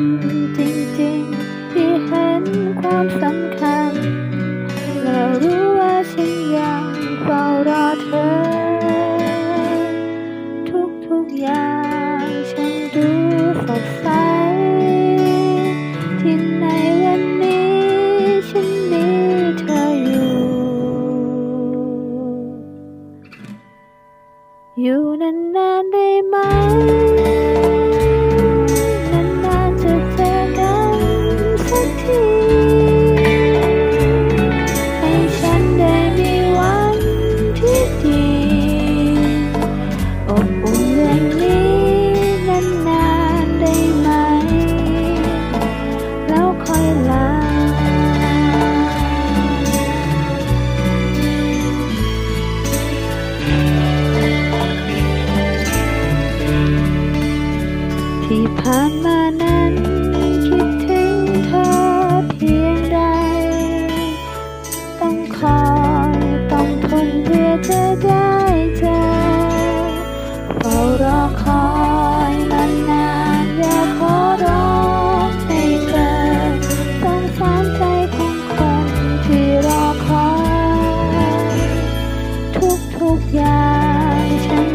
คุณจริงๆ ที่เห็นความสำคัญ และรู้ว่าฉันยังเฝ้ารอเธอ ทุกๆอย่างฉันดูสดใสที่ในวันนี้ฉันมีเธออยู่ อยู่นานๆได้ไหม ที่ผ่านมานั้นคิดถึงเธอเพียงใด ต้องคอยต้องทนเพื่อจะได้เจอเฝ้ารอคอยนานอยากขอร้องให้เธอต้องสารใจของคนที่รอคอยทุกๆอย่างฉัน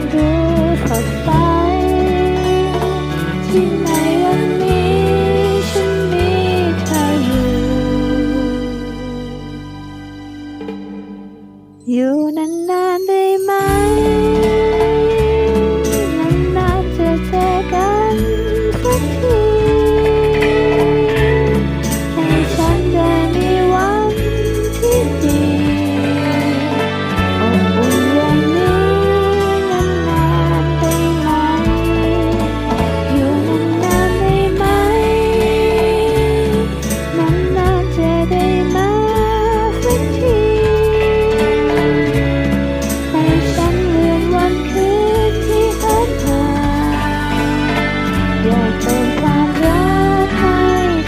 อยากเติมความรักให้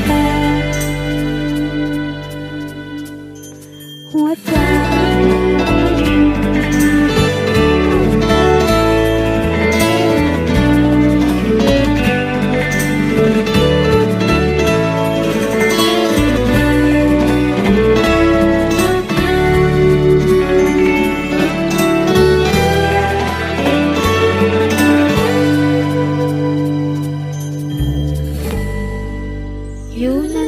เธอหัวใจ อยู่